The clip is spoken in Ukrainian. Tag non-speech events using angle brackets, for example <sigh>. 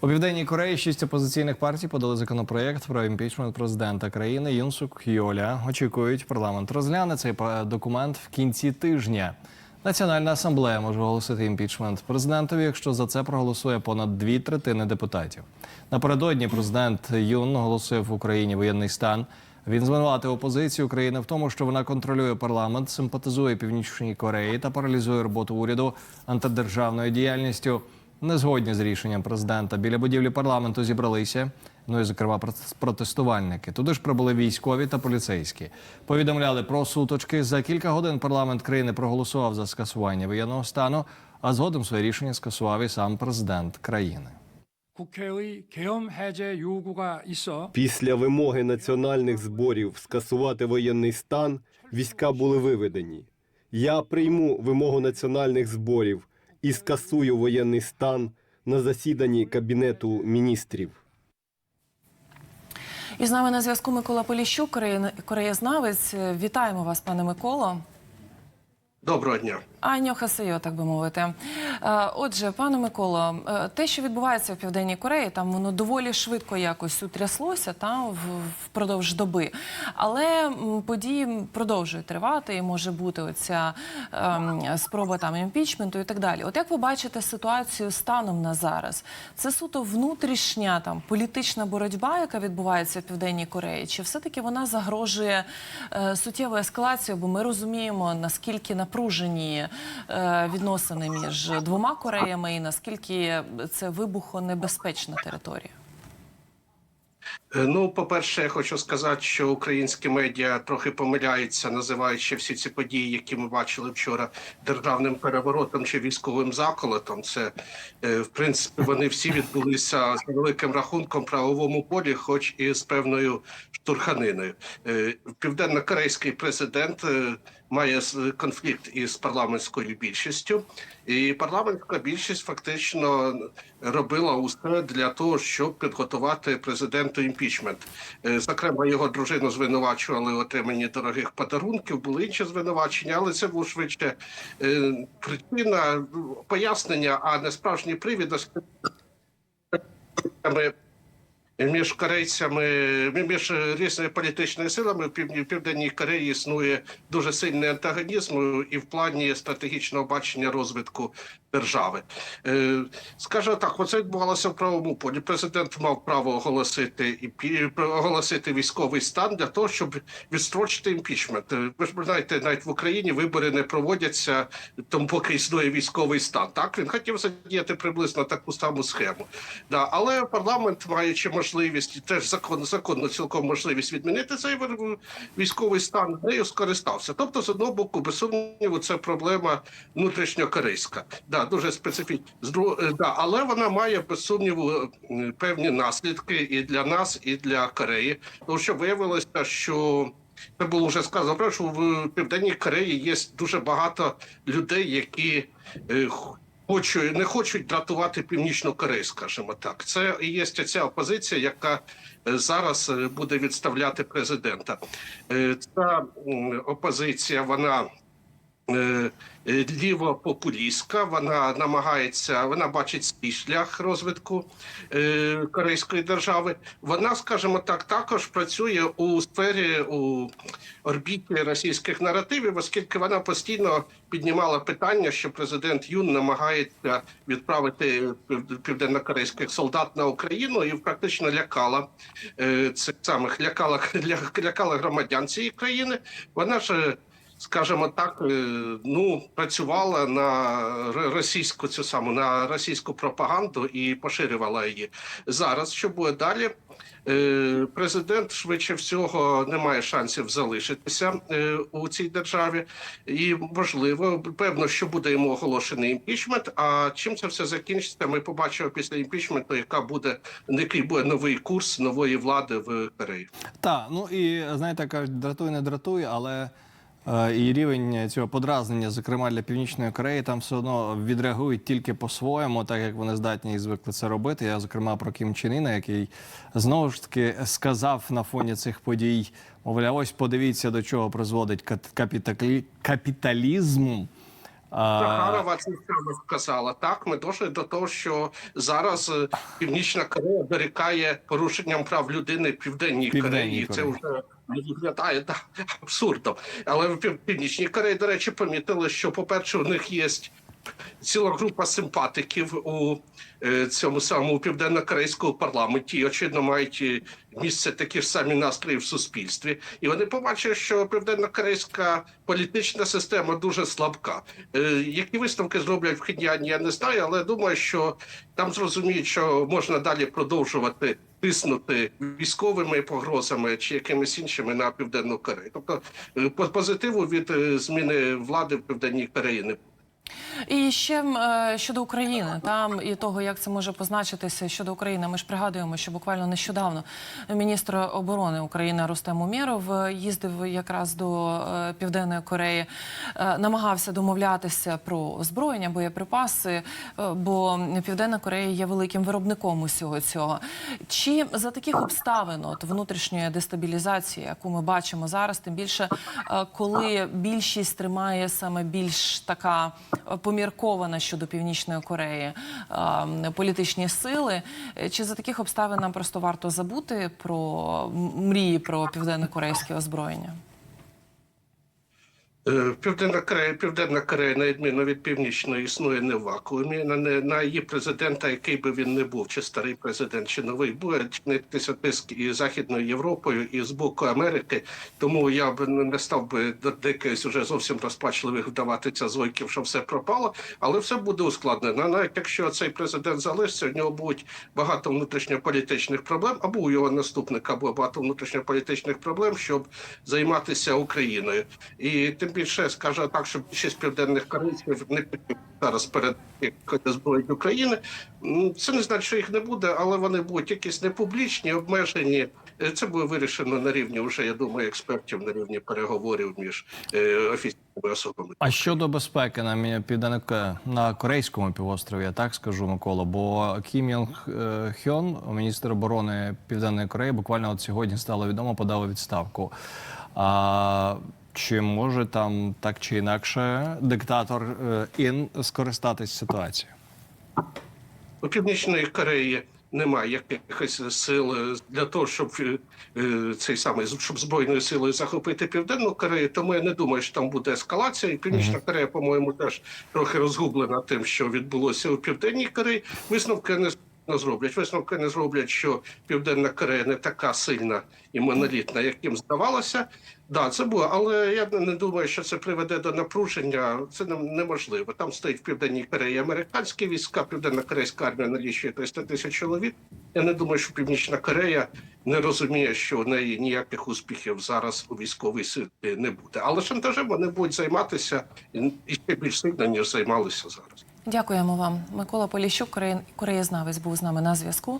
У південній Кореї шість опозиційних партій подали законопроєкт про імпічмент президента країни Юнсук Йоля. Очікують, парламент розгляне цей документ в кінці тижня. Національна асамблея може оголосити імпічмент президентові, якщо за це проголосує понад дві третини депутатів. Напередодні президент Юн оголосив в Україні воєнний стан. Він звинуватив опозицію України в тому, що вона контролює парламент, симпатизує Північній Кореї та паралізує роботу уряду антидержавною діяльністю не згодні з рішенням президента. Біля будівлі парламенту зібралися. Ну і зокрема протестувальники. Туди ж прибули військові та поліцейські. Повідомляли про суточки. За кілька годин парламент країни проголосував за скасування воєнного стану, а згодом своє рішення скасував і сам президент країни. Після вимоги національних зборів скасувати воєнний стан війська були виведені. Я прийму вимогу національних зборів і скасую воєнний стан на засіданні Кабінету міністрів. І з нами на зв'язку Микола Поліщук, корея- кореєзнавець. Вітаємо вас, пане Миколо. Доброго дня. Аньо Хасейо, так би мовити. Е, Отже, пане Миколо, е, те, що відбувається в Південній Кореї, там воно доволі швидко якось утряслося та впродовж доби. Але події продовжують тривати, і може бути оця ем, спроба там імпічменту і так далі. От як ви бачите ситуацію станом на зараз? Це суто внутрішня там політична боротьба, яка відбувається в Південній Кореї, чи все-таки вона загрожує е, суттєву ескалацію? Бо ми розуміємо, наскільки напружені е, відносини між двома Кореями, і наскільки це вибухонебезпечна територія. Е, Ну, по-перше, я хочу сказати, що українські медіа трохи помиляються, називаючи всі ці події, які ми бачили вчора, державним переворотом чи військовим заколотом. Це е, в принципі вони всі відбулися з великим рахунком правовому полі, хоч і з певною штурханиною. Е, Південно-корейський президент має конфлікт із парламентською більшістю, і парламентська більшість фактично робила усе для того, щоб підготувати президенту імпічмент. Е, Зокрема, його дружину звинувачували у отриманні дорогих подарунків, були інші звинувачення, але це був швидше е, причина ну, пояснення, а не справжній привід. Між корейцями, між різними політичними силами в Півдні- Південній Кореї існує дуже сильний антагонізм і в плані стратегічного бачення розвитку держави. Е, Скажу так, оце відбувалося в правовому полі. Президент мав право оголосити і оголосити військовий стан для того, щоб відстрочити імпічмент. Е, Ви ж знаєте, навіть в Україні вибори не проводяться, тому поки існує військовий стан. Так він хотів задіяти приблизно таку саму схему. Але парламент, маючи можливість, і теж закон, законно цілком можливість відмінити цей військовий стан, нею скористався. Тобто, з одного боку, без сумніву, це проблема внутрішньокорейська. Да, дуже специфічна. Е, Да, але вона має без сумніву е, певні наслідки і для нас, і для Кореї. Тому що виявилося, що це було вже сказано, що в Південній Кореї є дуже багато людей, які х- хочуть, не хочуть дратувати північну Корею, скажімо так. Це і є ця опозиція, яка е, зараз е, буде відставляти президента. Е, Ця опозиція, вона е, е, вона намагається, вона бачить свій шлях розвитку е, корейської держави. Вона, скажімо так, також працює у сфері у орбіті російських наративів, оскільки вона постійно піднімала питання, що президент Юн намагається відправити пів- південнокорейських солдат на Україну і практично лякала цих самих лякала, <laughs> лякала громадян цієї країни. Вона ж. Скажімо так, е, ну працювала на російську цю саму на російську пропаганду і поширювала її. Зараз що буде далі? Е, Президент швидше всього не має шансів залишитися е, у цій державі, і можливо, певно, що буде йому оголошений імпічмент. А чим це все закінчиться? Ми побачимо після імпічменту, яка буде який буде новий курс нової влади в Кореї. Так, ну і знаєте, кажуть, дратує, не дратує, але і рівень цього подразнення, зокрема для Північної Кореї, там все одно відреагують тільки по-своєму, так як вони здатні і звикли це робити. Я зокрема про Кім Чен Іна, який знову ж таки сказав на фоні цих подій, мовляв, ось подивіться до чого призводить капіталізм. Захарова це саме сказала. Так, ми дійшли до того, що зараз е, Північна Корея дорікає порушенням прав людини в Південній, Кореї. Це вже не виглядає да, абсурдом. Але в Пів- Північній Кореї, до речі, помітили, що, по-перше, у них є ціла група симпатиків у е, цьому самому південно-корейському парламенті. І, очевидно, мають е, місце такі ж самі настрої в суспільстві. І вони побачили, що південно-корейська політична система дуже слабка. Е, які висновки зроблять в Хідняні, я не знаю, але думаю, що там зрозуміють, що можна далі продовжувати тиснути військовими погрозами чи якимись іншими на південну Корею. Тобто по- позитиву від зміни влади в південній Кореї не. І ще е, щодо України, там і того, як це може позначитися щодо України. Ми ж пригадуємо, що буквально нещодавно міністр оборони України Рустем Умєров е, їздив якраз до е, Південної Кореї, намагався домовлятися про озброєння, боєприпаси, бо Південна Корея є великим виробником усього цього. Чи за таких обставин от внутрішньої дестабілізації, яку ми бачимо зараз, тим більше коли більшість тримає саме більш така поміркована щодо Північної Кореї політичні сили, чи за таких обставин нам просто варто забути про мрії про південно-корейське озброєння? Е, Південна Корея, Південна Корея, на відміну від північної, існує не в вакуумі. На, на її президента, який би він не був, чи старий президент, чи новий, буде чинитися тиск і Західною Європою, і з боку Америки. Тому я б не став би до якихось уже зовсім розпачливих вдаватися зойків, що все пропало, але все буде ускладнено. Навіть якщо цей президент залишиться, в нього будуть багато внутрішньополітичних проблем, або у його наступника буде багато внутрішньополітичних проблем, щоб займатися Україною. І тим більше скажу так, що більшість південних корейців не хотів зараз перед зброєю України. Це не значить, що їх не буде, але вони будуть якісь непублічні, обмежені. Е, Це буде вирішено на рівні вже, я думаю, експертів на рівні переговорів між е, офіційними особами. А щодо безпеки на південно на корейському півострові, я так скажу, Микола, бо Кім Йонг е, Хьон, міністр оборони Південної Кореї, буквально от сьогодні стало відомо, подав відставку. А чи може там так чи інакше диктатор е, Ін скористатись ситуацією? У Північної Кореї немає якихось сил для того, щоб е, цей самий щоб збройною силою захопити південну Корею. Тому я не думаю, що там буде ескалація. І Північна Корея, по-моєму, теж трохи розгублена тим, що відбулося у південній Кореї. Висновки не не зроблять. Висновки не зроблять, що Південна Корея не така сильна і монолітна, як їм здавалося. Да, це було, але я не думаю, що це приведе до напруження. Це не- неможливо. Там стоїть в Південній Кореї американські війська, Південна Корейська армія налічує 300 тисяч чоловік. Я не думаю, що Північна Корея не розуміє, що у неї ніяких успіхів зараз у військовій силі не буде. Але шантажем вони будуть займатися і ще більш сильно, ніж займалися зараз. Дякуємо вам. Микола Поліщук, краєзнавець був з нами на зв'язку.